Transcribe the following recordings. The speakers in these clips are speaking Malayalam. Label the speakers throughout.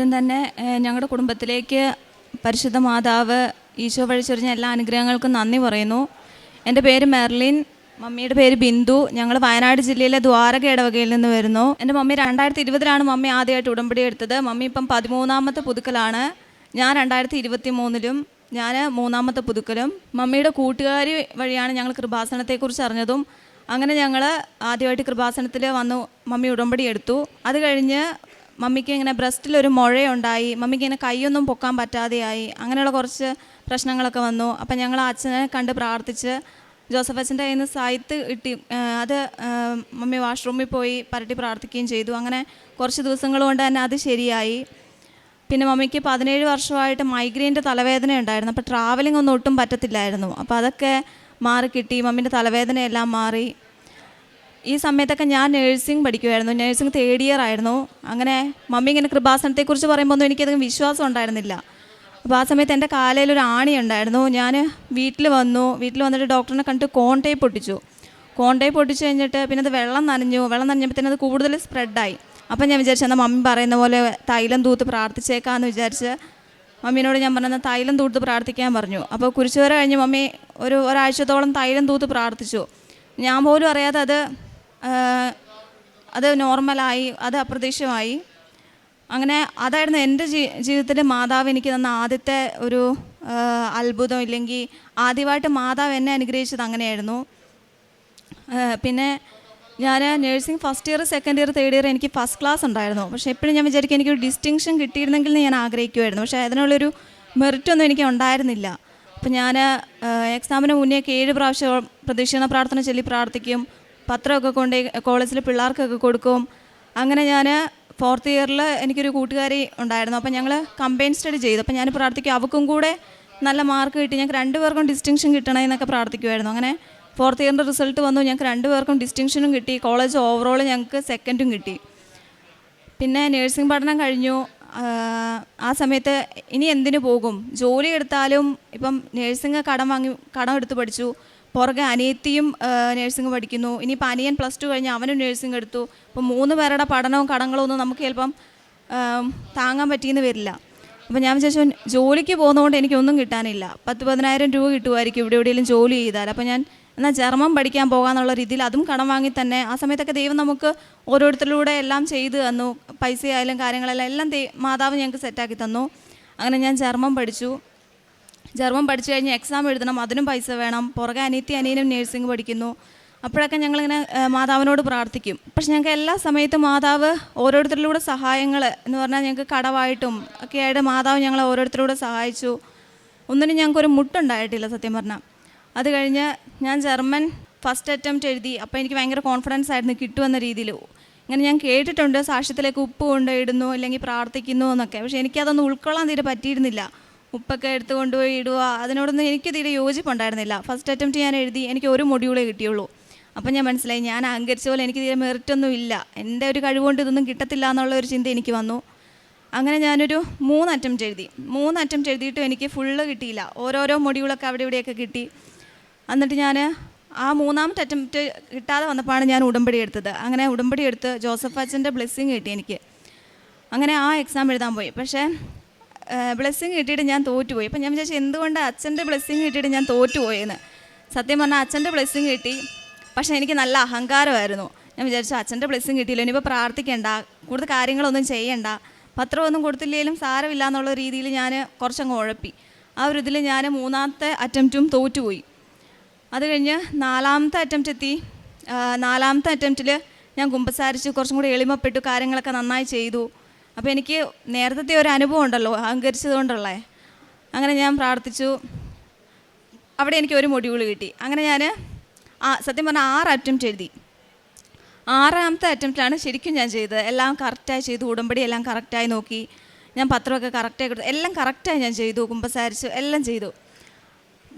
Speaker 1: ആദ്യം തന്നെ ഞങ്ങളുടെ കുടുംബത്തിലേക്ക് പരിശുദ്ധ മാതാവ് ഈശോ വഴിച്ചൊരിഞ്ഞ എല്ലാ അനുഗ്രഹങ്ങൾക്കും നന്ദി പറയുന്നു. എന്റെ പേര് മെർലിൻ മമ്മിയുടെ പേര് ബിന്ദു. ഞങ്ങൾ വയനാട് ജില്ലയിലെ ദ്വാരക ഇടവകയിൽ നിന്ന് വരുന്നു. എന്റെ മമ്മി രണ്ടായിരത്തി ഇരുപതിലാണ് മമ്മി ആദ്യമായിട്ട് ഉടമ്പടി എടുത്തത്. മമ്മി ഇപ്പം പതിമൂന്നാമത്തെ പുതുക്കലാണ്. ഞാൻ രണ്ടായിരത്തി ഇരുപത്തി മൂന്നിലും ഞാൻ മൂന്നാമത്തെ പുതുക്കലും. മമ്മിയുടെ കൂട്ടുകാരി വഴിയാണ് ഞങ്ങൾ കൃപാസനത്തെക്കുറിച്ച് അറിഞ്ഞതും. അങ്ങനെ ഞങ്ങൾ ആദ്യമായിട്ട് കൃപാസനത്തിൽ വന്നു മമ്മി ഉടമ്പടി എടുത്തു. അത് കഴിഞ്ഞ് മമ്മിക്ക് ഇങ്ങനെ ബ്രസ്റ്റിൽ ഒരു മുഴയുണ്ടായി മമ്മിക്ക് ഇങ്ങനെ കൈയൊന്നും പൊക്കാൻ പറ്റാതെയായി അങ്ങനെയുള്ള കുറച്ച് പ്രശ്നങ്ങളൊക്കെ വന്നു. അപ്പം ഞങ്ങൾ അച്ഛനെ കണ്ട് പ്രാർത്ഥിച്ച് ജോസഫ് അച്ഛന്റെ കയ്യിൽ നിന്ന് സായിത്ത് കിട്ടി. അത് മമ്മി വാഷ്റൂമിൽ പോയി പരട്ടി പ്രാർത്ഥിക്കുകയും ചെയ്തു. അങ്ങനെ കുറച്ച് ദിവസങ്ങൾ കൊണ്ട് തന്നെ അത് ശരിയായി. പിന്നെ മമ്മിക്ക് പതിനേഴ് വർഷമായിട്ട് മൈഗ്രെയിന്റെ തലവേദന ഉണ്ടായിരുന്നു. അപ്പോൾ ട്രാവലിംഗ് ഒന്നും ഒട്ടും പറ്റത്തില്ലായിരുന്നു. അപ്പോൾ അതൊക്കെ മാറി കിട്ടി മമ്മീന്റെ തലവേദനയെല്ലാം മാറി. ഈ സമയത്തൊക്കെ ഞാൻ നേഴ്സിംഗ് പഠിക്കുമായിരുന്നു നേഴ്സിംഗ് തേർഡ് ഇയർ ആയിരുന്നു. അങ്ങനെ മമ്മി ഇങ്ങനെ കൃപാസനത്തെക്കുറിച്ച് പറയുമ്പോൾ ഒന്നും എനിക്കധികം വിശ്വാസം ഉണ്ടായിരുന്നില്ല. അപ്പോൾ ആ സമയത്ത് എന്റെ കാലയിൽ ഒരു ആണി ഉണ്ടായിരുന്നു. ഞാൻ വീട്ടിൽ വന്നു. വീട്ടിൽ വന്നിട്ട് ഡോക്ടറിനെ കണ്ടിട്ട് കോൺ ടേപ്പ് പൊട്ടിച്ചു. കോൺ പൊട്ടിച്ചു കഴിഞ്ഞിട്ട് പിന്നെ അത് വെള്ളം നനഞ്ഞു. വെള്ളം നനഞ്ഞപ്പോൾ അത് കൂടുതൽ സ്പ്രെഡായി അപ്പം ഞാൻ വിചാരിച്ചു എന്നാൽ മമ്മി പറയുന്ന പോലെ തൈലം തൂത്ത് പ്രാർത്ഥിച്ചേക്കാമെന്ന് വിചാരിച്ച് മമ്മീനോട് ഞാൻ പറഞ്ഞ തൈലം തൂത്ത് പ്രാർത്ഥിക്കാൻ പറഞ്ഞു. അപ്പോൾ കുരിശുവര കഴിഞ്ഞ് മമ്മി ഒരു ഒരാഴ്ചത്തോളം തൈലം തൂത്ത് പ്രാർത്ഥിച്ചു. ഞാൻ പോലും അറിയാതെ അത് അത് നോർമലായി അത് അപ്രതീക്ഷിതമായി. അങ്ങനെ അതായിരുന്നു എന്റെ ജീ ജീവിതത്തിൽ മാതാവ് എനിക്ക് തന്ന ആദ്യത്തെ ഒരു അത്ഭുതം ഇല്ലെങ്കിൽ ആദ്യമായിട്ട് മാതാവ് എന്നെ അനുഗ്രഹിച്ചത് അങ്ങനെയായിരുന്നു. പിന്നെ ഞാൻ nursing first year second year third year എനിക്ക് ഫസ്റ്റ് ക്ലാസ് ഉണ്ടായിരുന്നു. പക്ഷേ എപ്പോഴും ഞാൻ വിചാരിക്കും എനിക്കൊരു ഡിസ്റ്റിങ്ഷൻ കിട്ടിയിരുന്നെങ്കിൽ ഞാൻ ആഗ്രഹിക്കുമായിരുന്നു. പക്ഷേ അതിനുള്ളൊരു മെറിറ്റൊന്നും എനിക്ക് ഉണ്ടായിരുന്നില്ല. അപ്പം ഞാൻ എക്സാമിന് മുന്നേ ഏഴ് പ്രാവശ്യം പ്രതീക്ഷണ പ്രാർത്ഥന ചൊല്ലി പ്രാർത്ഥിക്കും. പത്രമൊക്കെ കൊണ്ട് കോളേജിൽ പിള്ളേർക്കൊക്കെ കൊടുക്കും. അങ്ങനെ ഞാൻ ഫോർത്ത് ഇയറിൽ എനിക്കൊരു കൂട്ടുകാരി ഉണ്ടായിരുന്നു. അപ്പം ഞങ്ങൾ കമ്പൈൻ സ്റ്റഡി ചെയ്തു. അപ്പം ഞാൻ പ്രാർത്ഥിക്കും അവൾക്കും കൂടെ നല്ല മാർക്ക് കിട്ടി. ഞങ്ങൾക്ക് രണ്ടുപേർക്കും ഡിസ്റ്റിങ്ഷൻ കിട്ടണേ എന്നൊക്കെ പ്രാർത്ഥിക്കുമായിരുന്നു അങ്ങനെ ഫോർത്ത് ഇയറിന്റെ റിസൾട്ട് വന്നു. ഞങ്ങൾക്ക് രണ്ടുപേർക്കും ഡിസ്റ്റിങ്ഷനും കിട്ടി. കോളേജ് ഓവറോൾ ഞങ്ങൾക്ക് സെക്കൻഡും കിട്ടി. പിന്നെ നേഴ്സിംഗ് പഠനം കഴിഞ്ഞു. ആ സമയത്ത് ഇനി എന്തിനു പോകും? ജോലി എടുത്താലും ഇപ്പം നേഴ്സിംഗ് കടം വാങ്ങി കടം എടുത്ത് പഠിച്ചു. പുറകെ അനിയത്തിയും നഴ്സിംഗ് പഠിക്കുന്നു. ഇനിയിപ്പോൾ അനിയൻ പ്ലസ് ടു കഴിഞ്ഞ് അവനും നഴ്സിംഗ് എടുത്തു. അപ്പോൾ മൂന്ന് പേരുടെ പഠനവും കടങ്ങളും ഒന്നും നമുക്ക് ചിലപ്പം താങ്ങാൻ പറ്റിയെന്ന് വരില്ല. അപ്പം ഞാൻ വിചാരിച്ചു ജോലിക്ക് പോകുന്നതുകൊണ്ട് എനിക്കൊന്നും കിട്ടാനില്ല. പത്ത് പതിനായിരം രൂപ കിട്ടുമായിരിക്കും ഇവിടെ എവിടെയെങ്കിലും ജോലി ചെയ്താൽ. അപ്പോൾ ഞാൻ എന്നാൽ ജർമ്മം പഠിക്കാൻ പോകാന്നുള്ള രീതിയിൽ അതും കടം വാങ്ങി തന്നെ ആ സമയത്തൊക്കെ ദൈവം നമുക്ക് ഓരോരുത്തരിലൂടെ എല്ലാം ചെയ്തു തന്നു. പൈസയായാലും കാര്യങ്ങളെല്ലാം എല്ലാം മാതാവ് ഞങ്ങൾക്ക് സെറ്റാക്കി തന്നു. അങ്ങനെ ഞാൻ ജർമ്മം പഠിച്ചു. ജർമ്മൻ പഠിച്ചു കഴിഞ്ഞ് എക്സാം എഴുതണം അതിനും പൈസ വേണം. പുറകെ അനിയത്തി അനിയനും നേഴ്സിംഗ് പഠിക്കുന്നു. അപ്പോഴൊക്കെ ഞങ്ങളിങ്ങനെ മാതാവിനോട് പ്രാർത്ഥിക്കും. പക്ഷെ ഞങ്ങൾക്ക് എല്ലാ സമയത്തും മാതാവ് ഓരോരുത്തരിലൂടെ സഹായങ്ങൾ എന്ന് പറഞ്ഞാൽ ഞങ്ങൾക്ക് കടവായിട്ടും ഒക്കെ ആയിട്ട് മാതാവ് ഞങ്ങളെ ഓരോരുത്തരിലൂടെ സഹായിച്ചു. ഒന്നിനും ഞങ്ങൾക്കൊരു മുട്ടുണ്ടായിട്ടില്ല സത്യം പറഞ്ഞാൽ. അത് കഴിഞ്ഞ് ഞാൻ ജർമ്മൻ ഫസ്റ്റ് അറ്റംപ്റ്റ് എഴുതി. അപ്പോൾ എനിക്ക് ഭയങ്കര കോൺഫിഡൻസ് ആയിരുന്നു കിട്ടുമെന്ന രീതിയിൽ. ഇങ്ങനെ ഞാൻ കേട്ടിട്ടുണ്ട് സാക്ഷ്യത്തിലേക്ക് ഉപ്പ് കൊണ്ടിടുന്നു അല്ലെങ്കിൽ പ്രാർത്ഥിക്കുന്നു എന്നൊക്കെ. പക്ഷേ എനിക്കതൊന്നും ഉൾക്കൊള്ളാൻ തീരെ പറ്റിയിരുന്നില്ല. ഉപ്പൊക്കെ എടുത്ത് കൊണ്ടുപോയി ഇടുക. അതിനോടൊന്നും എനിക്ക് തീരെ യോജിപ്പുണ്ടായിരുന്നില്ല. ഫസ്റ്റ് അറ്റംപ്റ്റ് ഞാൻ എഴുതി. എനിക്ക് ഒരു മൊഡ്യൂളേ കിട്ടിയുള്ളൂ. അപ്പം ഞാൻ മനസ്സിലായി. ഞാൻ അഹങ്കരിച്ച പോലെ എനിക്ക് തീരെ മെറിറ്റൊന്നും ഇല്ല. എന്റെ ഒരു കഴിവുകൊണ്ട് ഇതൊന്നും കിട്ടത്തില്ല എന്നുള്ള ഒരു ചിന്ത എനിക്ക് വന്നു. അങ്ങനെ ഞാനൊരു മൂന്ന് അറ്റംപ്റ്റ് എഴുതി. മൂന്ന് അറ്റംപ്റ്റ് എഴുതിയിട്ടും എനിക്ക് ഫുള്ള് കിട്ടിയില്ല. ഓരോരോ മൊഡ്യൂളൊക്കെ അവിടെ ഇവിടെയൊക്കെ കിട്ടി. എന്നിട്ട് ഞാൻ ആ മൂന്നാമത്തെ അറ്റംപ്റ്റ് കിട്ടാതെ വന്നപ്പോഴാണ് ഞാൻ ഉടമ്പടി എടുത്തത്. അങ്ങനെ ഉടമ്പടി എടുത്ത് ജോസഫ് അച്ഛന്റെ ബ്ലെസ്സിങ് കിട്ടി എനിക്ക്. അങ്ങനെ ആ എക്സാം എഴുതാൻ പോയി. പക്ഷേ ബ്ലെസ്സിങ് കിട്ടിയിട്ട് ഞാൻ തോറ്റുപോയി. അപ്പം ഞാൻ വിചാരിച്ചു എന്തുകൊണ്ട് അച്ഛന്റെ ബ്ലെസ്സിങ് കിട്ടിയിട്ട് ഞാൻ തോറ്റുപോയെന്ന്? സത്യം പറഞ്ഞാൽ അച്ഛന്റെ ബ്ലെസ്സിങ് കിട്ടി പക്ഷേ എനിക്ക് നല്ല അഹങ്കാരമായിരുന്നു. ഞാൻ വിചാരിച്ചു അച്ഛന്റെ ബ്ലെസ്സിങ് കിട്ടിയില്ല ഇനിയിപ്പോൾ പ്രാർത്ഥിക്കേണ്ട കൂടുതൽ കാര്യങ്ങളൊന്നും ചെയ്യണ്ട. പത്രമൊന്നും കൊടുത്തില്ലെങ്കിലും സാരമില്ല എന്നുള്ള രീതിയിൽ ഞാൻ കുറച്ചങ്ങ് ഉഴപ്പി. ആ ഒരു ഇതിൽ ഞാൻ മൂന്നാമത്തെ അറ്റംപ്റ്റും തോറ്റുപോയി. അത് കഴിഞ്ഞ് നാലാമത്തെ അറ്റംപ്റ്റ് എത്തി. നാലാമത്തെ അറ്റംപ്റ്റിൽ ഞാൻ കുമ്പസാരിച്ച് കുറച്ചും കൂടി എളിമപ്പെട്ടു കാര്യങ്ങളൊക്കെ നന്നായി ചെയ്തു. അപ്പോൾ എനിക്ക് നേരത്തെ ഒരു അനുഭവം ഉണ്ടല്ലോ അഹങ്കരിച്ചതുകൊണ്ടുള്ളേ. അങ്ങനെ ഞാൻ പ്രാർത്ഥിച്ചു. അവിടെ എനിക്ക് ഒരു മൊഡ്യൂൾ കിട്ടി. അങ്ങനെ ഞാൻ സത്യം പറഞ്ഞാൽ ആറ് അറ്റംപ്റ്റ് എഴുതി. ആറാമത്തെ അറ്റംപ്റ്റിലാണ് ശരിക്കും ഞാൻ ചെയ്തത്. എല്ലാം കറക്റ്റായി ചെയ്തു ഉടമ്പടി എല്ലാം കറക്റ്റായി നോക്കി. ഞാൻ പത്രമൊക്കെ കറക്റ്റായി കൊടുത്തു. എല്ലാം കറക്റ്റായി ഞാൻ ചെയ്തു കുമ്പസാരിച്ചു എല്ലാം ചെയ്തു.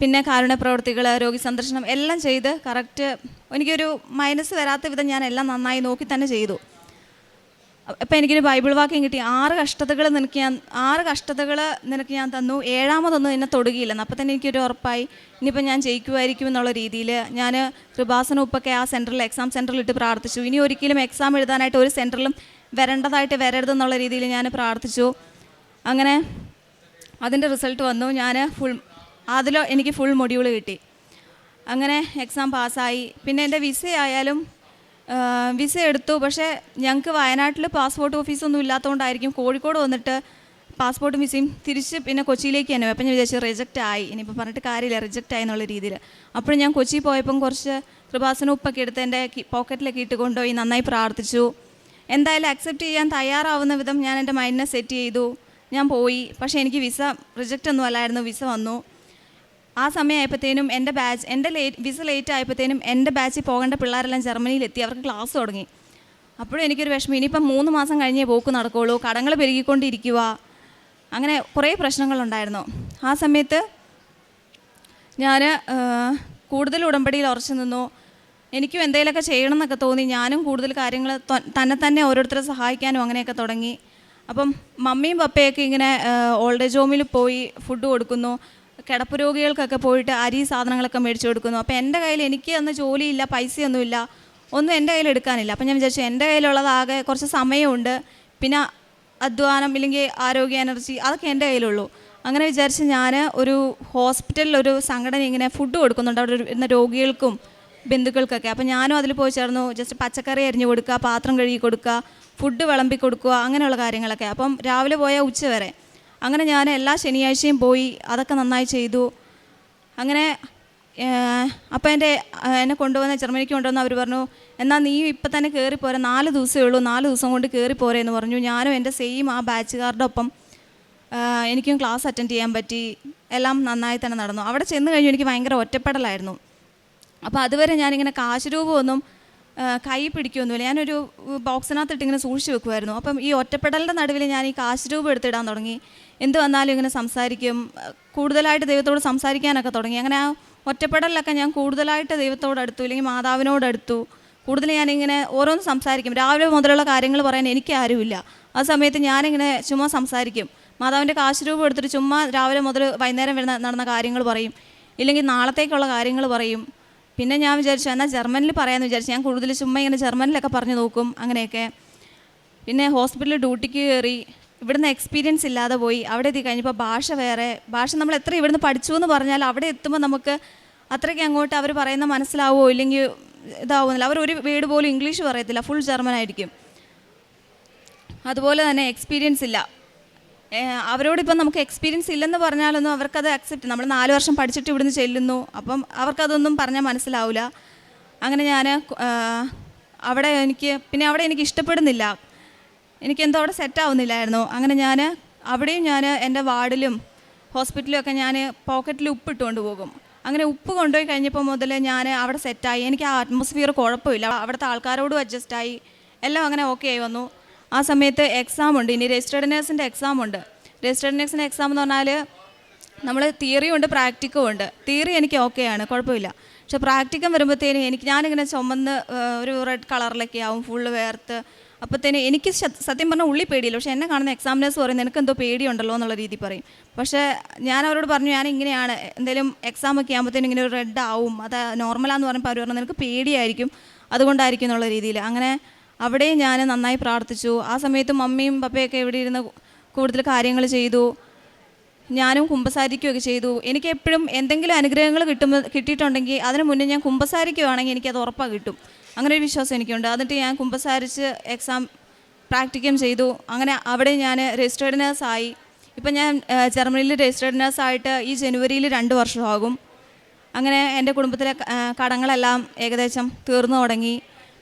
Speaker 1: പിന്നെ കാരുണ്യ പ്രവർത്തികൾ രോഗി സന്ദർശനം എല്ലാം ചെയ്ത് കറക്റ്റ് എനിക്കൊരു മൈനസ് വരാത്ത വിധം ഞാൻ എല്ലാം നന്നായി നോക്കി തന്നെ ചെയ്തു. അപ്പം എനിക്കൊരു ബൈബിൾ വാക്യം കിട്ടി. ആറ് കഷ്ടതകൾ നിനക്ക് ഞാൻ ആറ് കഷ്ടതകൾ നിനക്ക് ഞാൻ തന്നു. ഏഴാമതൊന്നും എന്നെ തൊടുകയില്ലെന്ന് അപ്പം തന്നെ എനിക്കൊരു ഉറപ്പായി. ഇനിയിപ്പോൾ ഞാൻ ജയിക്കുമായിരിക്കും എന്നുള്ള രീതിയിൽ ഞാൻ കൃപാസന ഉപ്പൊക്കെ ആ സെന്ററിൽ എക്സാം സെന്ററിൽ ഇട്ട് പ്രാർത്ഥിച്ചു. ഇനി ഒരിക്കലും എക്സാം എഴുതാനായിട്ട് ഒരു സെന്ററിലും വരേണ്ടതായിട്ട് വരരുതെന്നുള്ള രീതിയിൽ ഞാൻ പ്രാർത്ഥിച്ചു. അങ്ങനെ അതിന്റെ റിസൾട്ട് വന്നു. ഞാൻ ഫുൾ അതിലോ എനിക്ക് ഫുൾ മൊഡ്യൂൾ കിട്ടി. അങ്ങനെ എക്സാം പാസ്സായി. പിന്നെ എന്റെ വിസ ആയാലും വിസ എടുത്തു. പക്ഷേ ഞങ്ങൾക്ക് വയനാട്ടിൽ പാസ്പോർട്ട് ഓഫീസൊന്നും ഇല്ലാത്തതുകൊണ്ടായിരിക്കും കോഴിക്കോട് വന്നിട്ട് പാസ്പോർട്ടും വിസയും തിരിച്ച് പിന്നെ കൊച്ചിയിലേക്ക് തന്നെ അപ്പം ഞാൻ വിചാരിച്ചു റിജക്റ്റ് ആയി. ഇനിയിപ്പോൾ പറഞ്ഞിട്ട് കാര്യമില്ല റിജക്റ്റ് ആയി എന്നുള്ള രീതിയിൽ അപ്പോഴും ഞാൻ കൊച്ചി പോയപ്പം കുറച്ച് കൃപാസന ഉപ്പൊക്കെ എടുത്ത് എന്റെ പോക്കറ്റിലൊക്കെ ഇട്ട് കൊണ്ടുപോയി നന്നായി പ്രാർത്ഥിച്ചു. എന്തായാലും അക്സെപ്റ്റ് ചെയ്യാൻ തയ്യാറാവുന്ന വിധം ഞാൻ എന്റെ മൈൻഡിനെ സെറ്റ് ചെയ്തു. ഞാൻ പോയി. പക്ഷേ എനിക്ക് വിസ റിജക്റ്റ് ഒന്നും അല്ലായിരുന്നു. വിസ വന്നു. ആ സമയമായപ്പോഴത്തേനും എന്റെ ബാച്ച് എന്റെ ലേറ്റ് വിസ ലേറ്റ് ആയപ്പോഴത്തേനും എന്റെ ബാച്ചിൽ പോകേണ്ട പിള്ളേരെല്ലാം ജർമ്മനിയിലെത്തി അവർക്ക് ക്ലാസ് തുടങ്ങി. അപ്പോഴും എനിക്കൊരു വിഷമം ഇനിയിപ്പം മൂന്ന് മാസം കഴിഞ്ഞേ പോക്ക് നടക്കുകയുള്ളൂ കടങ്ങൾ പെരുകിക്കൊണ്ടിരിക്കുക അങ്ങനെ കുറേ പ്രശ്നങ്ങളുണ്ടായിരുന്നു ആ സമയത്ത് ഞാൻ കൂടുതൽ ഉടമ്പടിയിൽ ഉറച്ചു നിന്നു. എനിക്കും എന്തെങ്കിലുമൊക്കെ ചെയ്യണം എന്നൊക്കെ തോന്നി ഞാനും കൂടുതൽ കാര്യങ്ങൾ തന്നെ തന്നെ ഓരോരുത്തരെ സഹായിക്കാനും അങ്ങനെയൊക്കെ തുടങ്ങി. അപ്പം മമ്മിയും പപ്പയൊക്കെ ഇങ്ങനെ ഓൾഡ് ഏജ് ഹോമിൽ പോയി ഫുഡ് കൊടുക്കുന്നു. കിടപ്പ് രോഗികൾക്കൊക്കെ പോയിട്ട് അരി സാധനങ്ങളൊക്കെ മേടിച്ചു കൊടുക്കുന്നു. അപ്പോൾ എന്റെ കയ്യിൽ എനിക്ക് അന്ന് ജോലിയില്ല പൈസയൊന്നുമില്ല. ഒന്നും എന്റെ കയ്യിൽ എടുക്കാനില്ല. അപ്പം ഞാൻ വിചാരിച്ചു എന്റെ കയ്യിലുള്ളതാകെ കുറച്ച് സമയമുണ്ട്. പിന്നെ അധ്വാനം ഇല്ലെങ്കിൽ ആരോഗ്യ എനർജി അതൊക്കെ എന്റെ കയ്യിലുള്ളൂ. അങ്ങനെ വിചാരിച്ച് ഞാൻ ഒരു ഹോസ്പിറ്റലിൽ ഒരു സംഘടന ഇങ്ങനെ ഫുഡ് കൊടുക്കുന്നുണ്ട്. അവിടെ ഇരുന്ന രോഗികൾക്കും ബന്ധുക്കൾക്കൊക്കെ. അപ്പോൾ ഞാനും അതിൽ പോയി ചേർന്നു. ജസ്റ്റ് പച്ചക്കറി അരിഞ്ഞു കൊടുക്കുക പാത്രം കഴുകി കൊടുക്കുക ഫുഡ് വിളമ്പി കൊടുക്കുക അങ്ങനെയുള്ള കാര്യങ്ങളൊക്കെ. അപ്പം രാവിലെ പോയാൽ ഉച്ച വരെ. അങ്ങനെ ഞാൻ എല്ലാ ശനിയാഴ്ചയും പോയി അതൊക്കെ നന്നായി ചെയ്തു. അങ്ങനെ അപ്പോൾ എന്റെ എന്നെ കൊണ്ടുവന്ന ജർമ്മനിക്ക് കൊണ്ടുവന്ന് അവർ പറഞ്ഞു എന്നാൽ നീ ഇപ്പം തന്നെ കയറി പോരെ നാല് ദിവസമേ ഉള്ളൂ നാല് ദിവസം കൊണ്ട് കയറി പോരെ എന്ന് പറഞ്ഞു. ഞാനും എന്റെ സെയിം ആ ബാച്ചുകാരുടെ ഒപ്പം എനിക്കും ക്ലാസ് അറ്റൻഡ് ചെയ്യാൻ പറ്റി. എല്ലാം നന്നായി തന്നെ നടന്നു. അവിടെ ചെന്ന് കഴിഞ്ഞു എനിക്ക് ഭയങ്കര ഒറ്റപ്പെടലായിരുന്നു. അപ്പോൾ അതുവരെ ഞാനിങ്ങനെ കാശ് രൂപമൊന്നും കൈ പിടിക്കുകയൊന്നുമില്ല ഞാനൊരു ബോക്സിനകത്തിട്ട് ഇങ്ങനെ സൂക്ഷിച്ച് വെക്കുമായിരുന്നു അപ്പം ഈ ഒറ്റപ്പെടലിന്റെ നടുവിൽ ഞാൻ ഈ കാശ് രൂപം എടുത്തിടാൻ തുടങ്ങി. എന്ത് വന്നാലും ഇങ്ങനെ സംസാരിക്കും. കൂടുതലായിട്ട് ദൈവത്തോട് സംസാരിക്കാനൊക്കെ തുടങ്ങി. അങ്ങനെ ആ ഒറ്റപ്പെടലിലൊക്കെ ഞാൻ കൂടുതലായിട്ട് ദൈവത്തോട് അടുത്തു ഇല്ലെങ്കിൽ മാതാവിനോട് അടുത്തു. കൂടുതൽ ഞാനിങ്ങനെ ഓരോന്ന് സംസാരിക്കും. രാവിലെ മുതലുള്ള കാര്യങ്ങൾ പറയാൻ എനിക്ക് ആരുമില്ല. ആ സമയത്ത് ഞാനിങ്ങനെ ചുമ്മാ സംസാരിക്കും. മാതാവിന്റെ കാശ് രൂപം എടുത്തിട്ട് ചുമ്മാ രാവിലെ മുതൽ വൈകുന്നേരം വരുന്ന നടന്ന കാര്യങ്ങൾ പറയും. ഇല്ലെങ്കിൽ നാളത്തേക്കുള്ള കാര്യങ്ങൾ പറയും. പിന്നെ ഞാൻ വിചാരിച്ചു എന്നാൽ ജർമ്മനിൽ പറയാമെന്ന് വിചാരിച്ചു. ഞാൻ കൂടുതൽ ചുമ്മാ ഇങ്ങനെ ജർമ്മനിലൊക്കെ പറഞ്ഞു നോക്കും അങ്ങനെയൊക്കെ. പിന്നെ ഹോസ്പിറ്റലിൽ ഡ്യൂട്ടിക്ക് കയറി ഇവിടുന്ന് എക്സ്പീരിയൻസ് ഇല്ലാതെ പോയി. അവിടെ എത്തി കഴിഞ്ഞപ്പോൾ ഭാഷ വേറെ. ഭാഷ നമ്മൾ എത്ര ഇവിടുന്ന് പഠിച്ചു എന്ന് പറഞ്ഞാൽ അവിടെ എത്തുമ്പോൾ നമുക്ക് അത്രയ്ക്ക് അങ്ങോട്ട് അവർ പറയുന്ന മനസ്സിലാവുമോ ഇല്ലെങ്കിൽ ഇതാവുന്നില്ല. അവർ ഒരു വീട് പോലും ഇംഗ്ലീഷ് പറയത്തില്ല. ഫുൾ ജർമ്മൻ ആയിരിക്കും. അതുപോലെ തന്നെ എക്സ്പീരിയൻസ് ഇല്ല. അവരോട് അവരോടിപ്പം നമുക്ക് എക്സ്പീരിയൻസ് ഇല്ലെന്ന് പറഞ്ഞാലൊന്നും അവർക്കത് അക്സെപ്റ്റ് നമ്മൾ നാല് വർഷം പഠിച്ചിട്ട് ഇവിടുന്ന് ചെല്ലുന്നു. അപ്പം അവർക്കതൊന്നും പറഞ്ഞാൽ മനസ്സിലാവില്ല അങ്ങനെ ഞാൻ അവിടെ എനിക്ക് പിന്നെ അവിടെ എനിക്ക് ഇഷ്ടപ്പെടുന്നില്ല. എനിക്ക് എന്തോ അവിടെ സെറ്റാവുന്നില്ലായിരുന്നു അങ്ങനെ ഞാൻ അവിടെയും ഞാൻ എന്റെ വാർഡിലും ഹോസ്പിറ്റലിലും ഒക്കെ ഞാൻ പോക്കറ്റിൽ ഉപ്പ് ഇട്ടുകൊണ്ട് പോകും. അങ്ങനെ ഉപ്പ് കൊണ്ടുപോയി കഴിഞ്ഞപ്പോൾ മുതൽ ഞാൻ അവിടെ സെറ്റായി എനിക്ക് ആ അറ്റ്മോസ്ഫിയർ കുഴപ്പമില്ല. അവിടുത്തെ ആൾക്കാരോടും അഡ്ജസ്റ്റായി എല്ലാം അങ്ങനെ ഓക്കെ ആയി വന്നു. ആ സമയത്ത് എക്സാം ഉണ്ട്. ഇനി രജിസ്റ്റേഡ് നേഴ്സിന്റെ എക്സാം ഉണ്ട്. രജിസ്റ്റേഡ് നേഴ്സിന്റെ എക്സാം എന്ന് പറഞ്ഞാൽ നമ്മൾ തിയറിയും ഉണ്ട് പ്രാക്ടിക്കും ഉണ്ട്. തിയറി എനിക്ക് ഓക്കെയാണ് കുഴപ്പമില്ല. പക്ഷെ പ്രാക്ടിക്കം വരുമ്പോഴത്തേനും എനിക്ക് ഞാനിങ്ങനെ ചുമന്ന് ഒരു റെഡ് കളറിലൊക്കെ ആവും. Full worth. അപ്പോഴത്തേനും എനിക്ക് സത്യം പറഞ്ഞാൽ ഉള്ളി പേടിയില്ല. പക്ഷേ എന്നെ കാണുന്ന എക്സാമിനേഴ്സ് പറയും എനിക്ക് എന്തോ പേടിയുണ്ടല്ലോ എന്നുള്ള രീതി പറയും. പക്ഷേ ഞാൻ അവരോട് പറഞ്ഞു ഞാൻ ഇങ്ങനെയാണ് എന്തെങ്കിലും എക്സാം ഒക്കെ ആകുമ്പോഴത്തേനും ഇങ്ങനെ ഒരു റെഡ് ആവും അത് നോർമലാന്ന് പറഞ്ഞപ്പോൾ അവർ പറഞ്ഞു നിനക്ക് പേടിയായിരിക്കും അതുകൊണ്ടായിരിക്കും എന്നുള്ള രീതിയിൽ. അങ്ങനെ അവിടെയും ഞാൻ നന്നായി പ്രാർത്ഥിച്ചു. ആ സമയത്ത് മമ്മിയും പപ്പയൊക്കെ ഇവിടെ ഇരുന്ന് കൂടുതൽ കാര്യങ്ങൾ ചെയ്തു. ഞാനും കുമ്പസാരിക്കുകയൊക്കെ ചെയ്തു. എനിക്ക് എപ്പോഴും എന്തെങ്കിലും അനുഗ്രഹങ്ങൾ കിട്ടുമ്പോൾ കിട്ടിയിട്ടുണ്ടെങ്കിൽ അതിന് മുന്നേ ഞാൻ കുമ്പസാരിക്കുകയാണെങ്കിൽ എനിക്കത് ഉറപ്പാണ് കിട്ടും. അങ്ങനെ ഒരു വിശ്വാസം എനിക്കുണ്ട്. എന്നിട്ട് ഞാൻ കുമ്പസാരിച്ച് എക്സാം പ്രാക്ടിക്കം ചെയ്തു. അങ്ങനെ അവിടെ ഞാൻ രജിസ്റ്റേർഡ് നേഴ്സായി ഇപ്പം ഞാൻ ജർമ്മനിയിൽ രജിസ്റ്റേർഡ് നേഴ്സായിട്ട് ഈ ജനുവരിയിൽ രണ്ട് വർഷമാകും. അങ്ങനെ എന്റെ കുടുംബത്തിലെ കടങ്ങളെല്ലാം ഏകദേശം തീർന്നു തുടങ്ങി.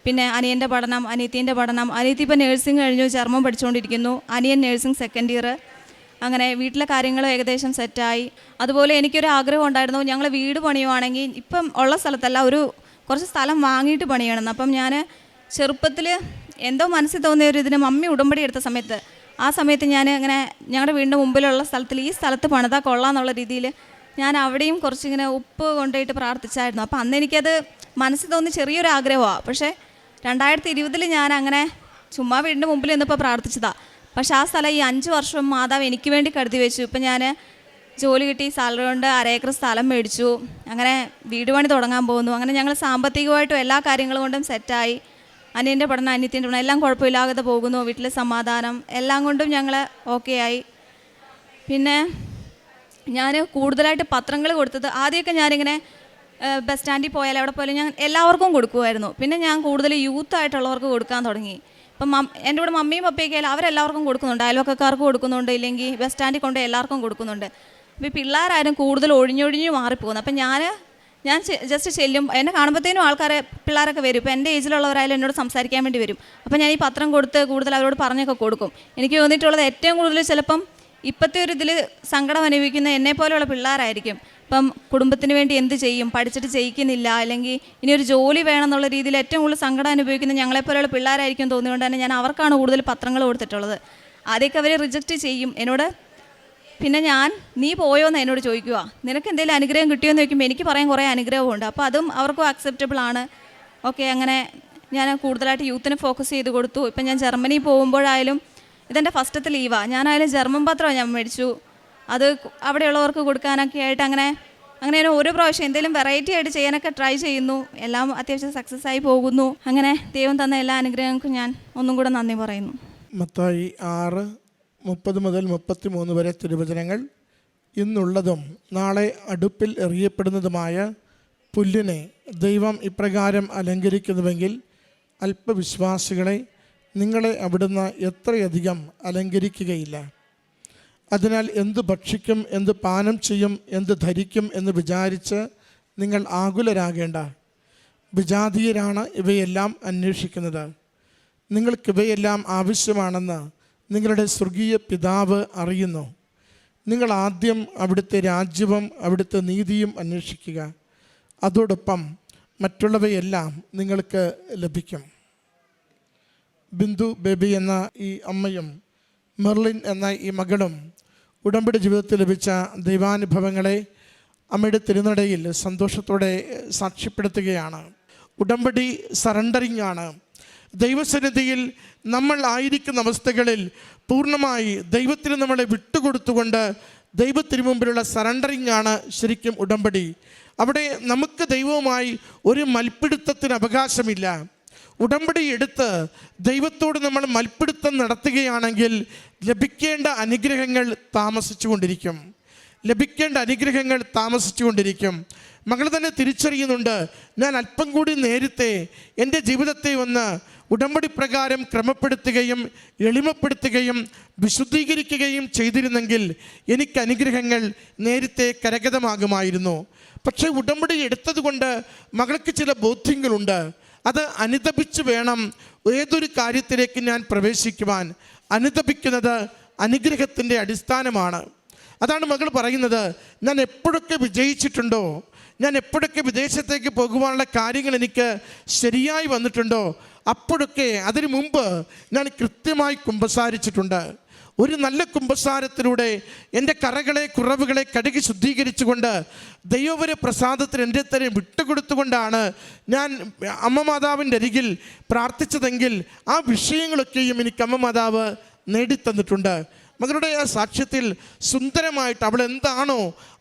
Speaker 1: പിന്നെ അനിയന്റെ പഠനം അനിയത്തീന്റെ പഠനം. അനിയത്തി ഇപ്പം നേഴ്സിംഗ് കഴിഞ്ഞു ചർമ്മം പഠിച്ചുകൊണ്ടിരിക്കുന്നു. അനിയൻ നേഴ്സിംഗ് സെക്കൻഡ് ഇയർ അങ്ങനെ വീട്ടിലെ കാര്യങ്ങൾ ഏകദേശം സെറ്റായി. അതുപോലെ എനിക്കൊരു ആഗ്രഹം ഉണ്ടായിരുന്നു. ഞങ്ങൾ വീട് പണിയുവാണെങ്കിൽ ഇപ്പം ഉള്ള സ്ഥലത്തല്ല ഒരു കുറച്ച് സ്ഥലം വാങ്ങിയിട്ട് പണിയണം. അപ്പം ഞാൻ ചെറുപ്പത്തിൽ എന്തോ മനസ്സിൽ തോന്നിയ ഒരു ഇതിന് മമ്മി ഉടമ്പടി എടുത്ത സമയത്ത് ആ സമയത്ത് ഞാൻ ഇങ്ങനെ ഞങ്ങളുടെ വീടിന്റെ മുമ്പിലുള്ള സ്ഥലത്തിൽ ഈ സ്ഥലത്ത് പണിതാ കൊള്ളാന്നുള്ള രീതിയിൽ ഞാൻ അവിടെയും കുറച്ചിങ്ങനെ ഉപ്പ് കൊണ്ടുപോയിട്ട് പ്രാർത്ഥിച്ചായിരുന്നു. അപ്പം അന്ന് എനിക്കത് മനസ്സിൽ തോന്നി ചെറിയൊരു ആഗ്രഹമാണ് പക്ഷേ രണ്ടായിരത്തി ഇരുപതിൽ ഞാൻ അങ്ങനെ ചുമ്മാ വീടിന്റെ മുമ്പിൽ നിന്നിപ്പോൾ പ്രാർത്ഥിച്ചതാ. പക്ഷേ ആ സ്ഥലം ഈ അഞ്ച് വർഷം മാതാവ് എനിക്ക് വേണ്ടി കരുതി വെച്ചു. ഇപ്പം ഞാൻ ജോലി കിട്ടി സാലറി കൊണ്ട് അരേക്കർ സ്ഥലം മേടിച്ചു. അങ്ങനെ വീട് പണി തുടങ്ങാൻ പോകുന്നു. അങ്ങനെ ഞങ്ങൾ സാമ്പത്തികമായിട്ടും എല്ലാ കാര്യങ്ങളും കൊണ്ടും സെറ്റായി അനിയന്റെ പഠനം അനിയത്തിന്റെ പഠനം എല്ലാം കുഴപ്പമില്ലാതെ പോകുന്നു. വീട്ടിലെ സമാധാനം എല്ലാം കൊണ്ടും ഞങ്ങൾ ഓക്കെ ആയി. പിന്നെ ഞാൻ കൂടുതലായിട്ട് പത്രങ്ങൾ കൊടുത്തത് ആദ്യമൊക്കെ ഞാനിങ്ങനെ ബസ് സ്റ്റാൻഡിൽ പോയാൽ എവിടെ പോയാലും ഞാൻ എല്ലാവർക്കും കൊടുക്കുമായിരുന്നു. പിന്നെ ഞാൻ കൂടുതൽ യൂത്ത് ആയിട്ടുള്ളവർക്ക് കൊടുക്കാൻ തുടങ്ങി. ഇപ്പം മം എന്റെ കൂടെ മമ്മിയും പപ്പയൊക്കെ ആയാലും അവരെല്ലാവർക്കും കൊടുക്കുന്നുണ്ട്. അയൽവക്കക്കാർക്ക് കൊടുക്കുന്നുണ്ട് ഇല്ലെങ്കിൽ ബസ് സ്റ്റാൻഡിൽ കൊണ്ട് എല്ലാവർക്കും കൊടുക്കുന്നുണ്ട്. അപ്പോൾ ഈ പിള്ളേരായാലും കൂടുതൽ ഒഴിഞ്ഞൊഴിഞ്ഞ് മാറിപ്പോകുന്നു. അപ്പം ഞാൻ ഞാൻ ജസ്റ്റ് ചെല്ലും എന്നെ കാണുമ്പോഴത്തേനും ആൾക്കാരെ പിള്ളേരൊക്കെ വരും. ഇപ്പോൾ എന്റെ ഏജിലുള്ളവരായാലും എന്നോട് സംസാരിക്കാൻ വേണ്ടി വരും. അപ്പോൾ ഞാൻ ഈ പത്രം കൊടുത്ത് കൂടുതൽ അവരോട് പറഞ്ഞൊക്കെ കൊടുക്കും. എനിക്ക് തോന്നിയിട്ടുള്ളത് ഏറ്റവും കൂടുതൽ ചിലപ്പം ഇപ്പോഴത്തെ ഒരു ഇതിൽ സങ്കടം അനുഭവിക്കുന്ന എന്നെ പോലെയുള്ള പിള്ളേരായിരിക്കും. ഇപ്പം കുടുംബത്തിന് വേണ്ടി എന്ത് ചെയ്യും? പഠിച്ചിട്ട് ചെയ്യിക്കുന്നില്ല അല്ലെങ്കിൽ ഇനി ഒരു ജോലി വേണം എന്നുള്ള രീതിയിൽ ഏറ്റവും കൂടുതൽ സങ്കടം അനുഭവിക്കുന്ന ഞങ്ങളെപ്പോലെയുള്ള പിള്ളേരായിരിക്കും തോന്നിയുകൊണ്ട് തന്നെ ഞാൻ അവർക്കാണ് കൂടുതൽ പത്രങ്ങൾ കൊടുത്തിട്ടുള്ളത്. ആദ്യമൊക്കെ അവർ റിജക്റ്റ് ചെയ്യും. എന്നോട് പിന്നെ ഞാൻ നീ പോയോ എന്ന് എന്നോട് ചോദിക്കുക. നിനക്ക് എന്തെങ്കിലും അനുഗ്രഹം കിട്ടിയോ എന്ന് ചോദിക്കുമ്പോൾ എനിക്ക് പറയാൻ കുറേ അനുഗ്രഹമുണ്ട്. അപ്പോൾ അതും അവർക്കും അക്സെപ്റ്റബിൾ ആണ്. ഓക്കെ അങ്ങനെ ഞാൻ കൂടുതലായിട്ട് യൂത്തിനെ ഫോക്കസ് ചെയ്ത് കൊടുത്തു. ഇപ്പം ഞാൻ ജർമ്മനി പോകുമ്പോഴായാലും ഇതെന്റെ ഫസ്റ്റത്തെ ലീവാണ് ഞാനായാലും ജർമ്മൻ പത്രമാണ് ഞാൻ മേടിച്ചു. അത് അവിടെയുള്ളവർക്ക് കൊടുക്കാനൊക്കെ ആയിട്ട് അങ്ങനെ അങ്ങനെ ഞാൻ ഓരോ പ്രാവശ്യം എന്തെങ്കിലും വെറൈറ്റി ആയിട്ട് ചെയ്യാനൊക്കെ ട്രൈ ചെയ്യുന്നു. എല്ലാം അത്യാവശ്യം സക്സസ് ആയി പോകുന്നു. അങ്ങനെ ദൈവം തന്ന എല്ലാ അനുഗ്രഹങ്ങൾക്കും ഞാൻ ഒന്നും കൂടെ നന്ദി പറയുന്നു.
Speaker 2: മത്തായി ആറ് മുപ്പത് മുതൽ മുപ്പത്തി മൂന്ന് വരെ തിരുവചനങ്ങൾ. ഇന്നുള്ളതും നാളെ അടുപ്പിൽ എറിയപ്പെടുന്നതുമായ പുല്ലിനെ ദൈവം ഇപ്രകാരം അലങ്കരിക്കുന്നുവെങ്കിൽ അല്പവിശ്വാസികളെ നിങ്ങളെ അവിടുന്ന് എത്രയധികം അലങ്കരിക്കുകയില്ല. അതിനാൽ എന്ത് ഭക്ഷിക്കും എന്ത് പാനം ചെയ്യും എന്ത് ധരിക്കും എന്ന് വിചാരിച്ച് നിങ്ങൾ ആകുലരാകേണ്ട. വിജാതീയരാണ് ഇവയെല്ലാം അന്വേഷിക്കുന്നത്. നിങ്ങൾക്കിവയെല്ലാം ആവശ്യമാണെന്ന് നിങ്ങളുടെ സ്വർഗീയ പിതാവ് അറിയുന്നു. നിങ്ങൾ ആദ്യം അവിടുത്തെ രാജ്യവും അവിടുത്തെ നീതിയും അന്വേഷിക്കുക. അതോടൊപ്പം മറ്റുള്ളവയെല്ലാം നിങ്ങൾക്ക് ലഭിക്കും. ബിന്ദു ബേബി എന്ന ഈ അമ്മയും മെർലിൻ എന്ന ഈ മകളും ഉടമ്പടി ജീവിതത്തിൽ ലഭിച്ച ദൈവാനുഭവങ്ങളെ അമ്മയുടെ തിരുനടയിൽ സന്തോഷത്തോടെ സാക്ഷ്യപ്പെടുത്തുകയാണ്. ഉടമ്പടി സറണ്ടറിങ് ആണ് ദൈവസന്നിധിയിൽ നമ്മൾ ആയിരിക്കുന്ന അവസ്ഥകളിൽ പൂർണമായി ദൈവത്തിന് നമ്മളെ വിട്ടുകൊടുത്തുകൊണ്ട് ദൈവത്തിന് മുമ്പിലുള്ള സറണ്ടറിങ് ആണ് ശരിക്കും ഉടമ്പടി. അവിടെ നമുക്ക് ദൈവവുമായി ഒരു മൽപ്പിടുത്തത്തിന് അവകാശമില്ല. ഉടമ്പടി എടുത്ത് ദൈവത്തോട് നമ്മൾ മൽപ്പിടുത്തം നടത്തുകയാണെങ്കിൽ ലഭിക്കേണ്ട അനുഗ്രഹങ്ങൾ താമസിച്ചു കൊണ്ടിരിക്കും ലഭിക്കേണ്ട അനുഗ്രഹങ്ങൾ താമസിച്ചു കൊണ്ടിരിക്കും മകൾ തന്നെ തിരിച്ചറിയുന്നുണ്ട് ഞാൻ അല്പം കൂടി നേരത്തെ എന്റെ ജീവിതത്തെ ഒന്ന് ഉടമ്പടി പ്രകാരം ക്രമപ്പെടുത്തുകയും എളിമപ്പെടുത്തുകയും വിശുദ്ധീകരിക്കുകയും ചെയ്തിരുന്നെങ്കിൽ എനിക്ക് അനുഗ്രഹങ്ങൾ നേരത്തെ കരഗതമാകുമായിരുന്നു. പക്ഷേ ഉടമ്പടി എടുത്തതുകൊണ്ട് മകൾക്ക് ചില ബോധ്യങ്ങളുണ്ട്. അത് അനുദപിച്ച് വേണം ഏതൊരു കാര്യത്തിലേക്ക് ഞാൻ പ്രവേശിക്കുവാൻ. അനുദപിക്കുന്നത് അനുഗ്രഹത്തിന്റെ അടിസ്ഥാനമാണ്. അതാണ് മകൾ പറയുന്നത് ഞാൻ എപ്പോഴൊക്കെ വിജയിച്ചിട്ടുണ്ടോ ഞാൻ എപ്പോഴൊക്കെ വിദേശത്തേക്ക് പോകുവാനുള്ള കാര്യങ്ങൾ എനിക്ക് ശരിയായി വന്നിട്ടുണ്ടോ അപ്പോഴൊക്കെ അതിനു മുമ്പ് ഞാൻ കൃത്യമായി കുമ്പസാരിച്ചിട്ടുണ്ട്. ഒരു നല്ല കുമ്പസാരത്തിലൂടെ എന്റെ കറകളെ കുറവുകളെ കഴുകി ശുദ്ധീകരിച്ചുകൊണ്ട് ദൈവവര പ്രസാദത്തിന് എന്റെ തന്നെ വിട്ടുകൊടുത്തുകൊണ്ടാണ് ഞാൻ അമ്മ മാതാവിന്റെ അരികിൽ പ്രാർത്ഥിച്ചതെങ്കിൽ ആ വിഷയങ്ങളൊക്കെയും എനിക്ക് അമ്മ മാതാവ് നേടിത്തന്നിട്ടുണ്ട്. മകളുടെ ആ സാക്ഷ്യത്തിൽ സുന്ദരമായിട്ട് അവൾ എന്താണോ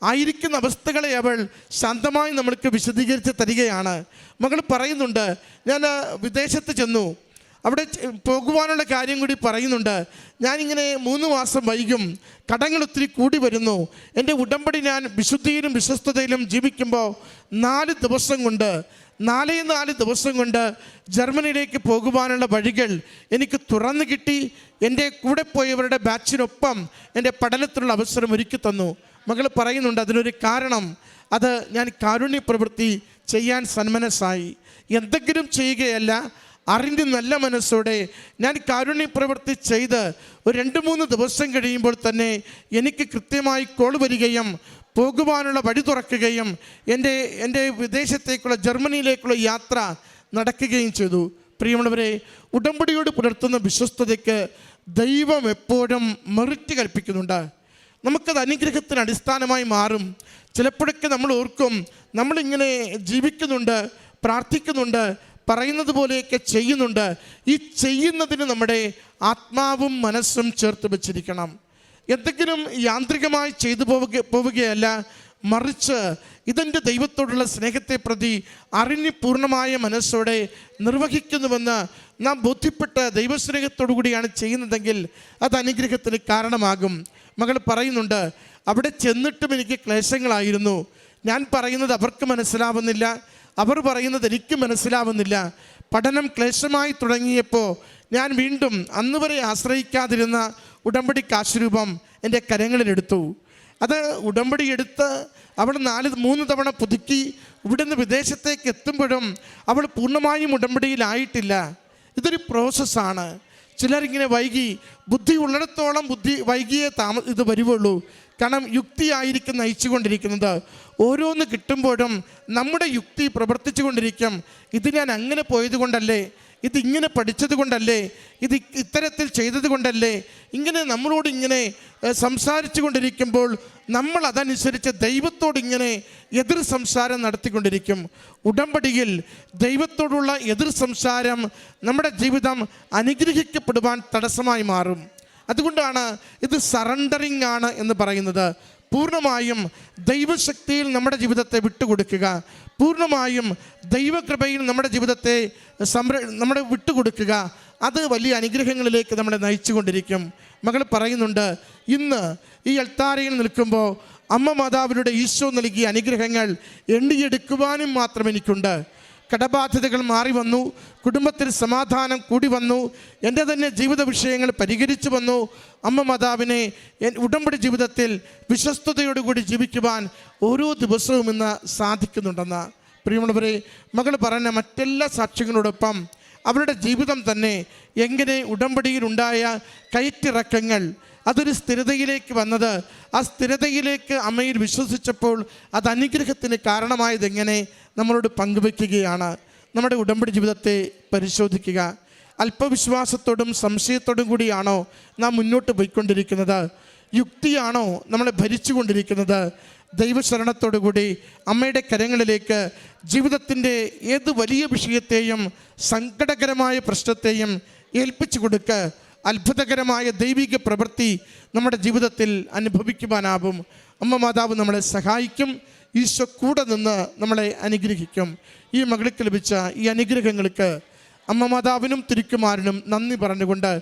Speaker 2: ആയിരിക്കുന്ന അവസ്ഥകളെ അവൾ ശാന്തമായി നമ്മൾക്ക് വിശദീകരിച്ച് തരികയാണ്. മകൾ പറയുന്നുണ്ട് ഞാൻ വിദേശത്ത് ചെന്നു. അവിടെ പോകുവാനുള്ള കാര്യം കൂടി പറയുന്നുണ്ട്. ഞാനിങ്ങനെ മൂന്ന് മാസം വൈകും കടങ്ങൾ ഒത്തിരി കൂടി വരുന്നു. എന്റെ ഉടമ്പടി ഞാൻ വിശുദ്ധിയിലും വിശ്വസ്തതയിലും ജീവിക്കുമ്പോൾ നാല് ദിവസം കൊണ്ട് നാലേ നാല് ദിവസം കൊണ്ട് ജർമ്മനിയിലേക്ക് പോകുവാനുള്ള വഴികൾ എനിക്ക് തുറന്നു കിട്ടി. എന്റെ കൂടെ പോയവരുടെ ബാച്ചിനൊപ്പം എന്റെ പഠനത്തിനുള്ള അവസരം ഒരുക്കി തന്നു. മകൾ പറയുന്നുണ്ട് അതിനൊരു കാരണം. അത് ഞാൻ കാരുണ്യ പ്രവൃത്തി ചെയ്യാൻ സന്മനസ്സായി. എന്തെങ്കിലും ചെയ്യുകയല്ല അറിഞ്ഞ് നല്ല മനസ്സോടെ ഞാൻ കാരുണ്യ പ്രവൃത്തി ചെയ്ത് ഒരു രണ്ട് മൂന്ന് ദിവസം കഴിയുമ്പോൾ തന്നെ എനിക്ക് കൃത്യമായി കോൾ വരികയും പോകുവാനുള്ള വഴി തുറക്കുകയും എന്റെ എന്റെ വിദേശത്തേക്കുള്ള ജർമ്മനിയിലേക്കുള്ള യാത്ര നടക്കുകയും ചെയ്തു. പ്രിയമുള്ളവരെ ഉടമ്പടിയോട് പുലർത്തുന്ന വിശ്വസ്തതയ്ക്ക് ദൈവം എപ്പോഴും മെറിറ്റ് കൽപ്പിക്കുന്നുണ്ട്. നമുക്കത് അനുഗ്രഹത്തിന് അടിസ്ഥാനമായി മാറും. ചിലപ്പോഴൊക്കെ നമ്മൾ ഓർക്കും നമ്മളിങ്ങനെ ജീവിക്കുന്നുണ്ട് പ്രാർത്ഥിക്കുന്നുണ്ട് പറയുന്നത് പോലെയൊക്കെ ചെയ്യുന്നുണ്ട്. ഈ ചെയ്യുന്നതിന് നമ്മുടെ ആത്മാവും മനസ്സും ചേർത്ത് വെച്ചിരിക്കണം. എന്തെങ്കിലും യാന്ത്രികമായി ചെയ്തു പോവുക പോവുകയല്ല മറിച്ച് ഇതെന്റെ ദൈവത്തോടുള്ള സ്നേഹത്തെ പ്രതി അറിഞ്ഞ് പൂർണമായ മനസ്സോടെ നിർവഹിക്കുന്നുവെന്ന് നാം ബോധ്യപ്പെട്ട് ദൈവസ്നേഹത്തോടു കൂടിയാണ് ചെയ്യുന്നതെങ്കിൽ അത് അനുഗ്രഹത്തിന് കാരണമാകും. മകൾ പറയുന്നുണ്ട് അവിടെ ചെന്നിട്ടും എനിക്ക് ക്ലേശങ്ങളായിരുന്നു. ഞാൻ പറയുന്നത് അവർക്ക് മനസ്സിലാവുന്നില്ല. അവർ പറയുന്നത് എനിക്ക് മനസ്സിലാവുന്നില്ല. പഠനം ക്ലേശമായി തുടങ്ങിയപ്പോൾ ഞാൻ വീണ്ടും അന്ന് വരെ ആശ്രയിക്കാതിരുന്ന ഉടമ്പടി കാശുരൂപം എന്റെ കരങ്ങളിലെടുത്തു. അത് ഉടമ്പടി എടുത്ത് അവൾ നാല് മൂന്ന് തവണ പുതുക്കി ഇവിടുന്ന് വിദേശത്തേക്ക് എത്തുമ്പോഴും അവൾ പൂർണമായും ഉടമ്പടിയിലായിട്ടില്ല. ഇതൊരു പ്രോസസ്സാണ് ചിലരിങ്ങനെ വൈകി ബുദ്ധി ഉള്ളിടത്തോളം ബുദ്ധി വൈകിയേ താമ ഇത് വരുവുള്ളൂ. കാരണം യുക്തിയായിരിക്കും നയിച്ചുകൊണ്ടിരിക്കുന്നത് ഓരോന്ന് കിട്ടുമ്പോഴും നമ്മുടെ യുക്തി പ്രവർത്തിച്ചു കൊണ്ടിരിക്കും ഇത് ഞാൻ അങ്ങനെ പോയത് കൊണ്ടല്ലേ ഇത് ഇങ്ങനെ പഠിച്ചത് കൊണ്ടല്ലേ ഇത് ഇത്തരത്തിൽ ചെയ്തത് കൊണ്ടല്ലേ ഇങ്ങനെ നമ്മളോട് ഇങ്ങനെ സംസാരിച്ചു കൊണ്ടിരിക്കുമ്പോൾ നമ്മൾ അതനുസരിച്ച് ദൈവത്തോട് ഇങ്ങനെ എതിർ സംസാരം നടത്തിക്കൊണ്ടിരിക്കും. ഉടമ്പടിയിൽ ദൈവത്തോടുള്ള എതിർ സംസാരം നമ്മുടെ ജീവിതം അനുഗ്രഹിക്കപ്പെടുവാൻ തടസ്സമായി മാറും. അതുകൊണ്ടാണ് ഇത് സറണ്ടറിങ് ആണ് എന്ന് പറയുന്നത്. പൂർണമായും ദൈവശക്തിയിൽ നമ്മുടെ ജീവിതത്തെ വിട്ടുകൊടുക്കുക. പൂർണമായും ദൈവകൃപയിൽ നമ്മുടെ ജീവിതത്തെ സംര നമ്മുടെ വിട്ടുകൊടുക്കുക. അത് വലിയ അനുഗ്രഹങ്ങളിലേക്ക് നമ്മളെ നയിച്ചുകൊണ്ടിരിക്കും. മകൾ പറയുന്നുണ്ട് ഇന്ന് ഈ അൾത്താരയിൽ നിൽക്കുമ്പോൾ അമ്മ മാതാവിലൂടെ ഈശോ നൽകിയ അനുഗ്രഹങ്ങൾ എണ്ണിയെടുക്കുവാനും മാത്രം എനിക്കുണ്ട്. കടബാധ്യതകൾ മാറി വന്നു. കുടുംബത്തിൽ സമാധാനം കൂടി വന്നു. എന്റെ തന്നെ ജീവിത വിഷയങ്ങൾ പരിഹരിച്ചു വന്നു. അമ്മ മാതാവിനെ ഉടമ്പടി ജീവിതത്തിൽ വിശ്വസ്തയോടുകൂടി ജീവിക്കുവാൻ ഓരോ ദിവസവും ഇന്ന് സാധിക്കുന്നുണ്ടെന്ന്. പ്രിയമുള്ളവരെ മകൾ പറഞ്ഞ മറ്റെല്ലാ സാക്ഷ്യങ്ങളോടൊപ്പം അവരുടെ ജീവിതം തന്നെ എങ്ങനെ ഉടമ്പടിയിലുണ്ടായ കയറ്റിറക്കങ്ങൾ അതൊരു സ്ഥിരതയിലേക്ക് വന്നത് ആ സ്ഥിരതയിലേക്ക് അമ്മയിൽ വിശ്വസിച്ചപ്പോൾ അത് അനുഗ്രഹത്തിന് കാരണമായത് എങ്ങനെ നമ്മളോട് പങ്കുവെക്കുകയാണ്. നമ്മുടെ ഉടമ്പടി ജീവിതത്തെ പരിശോധിക്കുക. അല്പവിശ്വാസത്തോടും സംശയത്തോടും കൂടിയാണോ നാം മുന്നോട്ട് പോയിക്കൊണ്ടിരിക്കുന്നത്? യുക്തിയാണോ നമ്മളെ ഭരിച്ചുകൊണ്ടിരിക്കുന്നത്? ദൈവശരണത്തോടുകൂടി അമ്മയുടെ കരങ്ങളിലേക്ക് ജീവിതത്തിന്റെ ഏത് വലിയ വിഷയത്തെയും സങ്കടകരമായ പ്രശ്നത്തെയും ഏൽപ്പിച്ചു കൊടുക്കുക അത്ഭുതകരമായ ദൈവിക പ്രവൃത്തി നമ്മുടെ ജീവിതത്തിൽ അനുഭവിക്കുവാനാവും. അമ്മ മാതാവ് നമ്മളെ സഹായിക്കും. ഈശോ കൂടെ നിന്ന് നമ്മളെ അനുഗ്രഹിക്കും. ഈ മകൾക്ക് ലഭിച്ച ഈ അനുഗ്രഹങ്ങൾക്ക് അമ്മ മാതാവിനും തിരുക്കുമാരനും നന്ദി പറഞ്ഞുകൊണ്ട്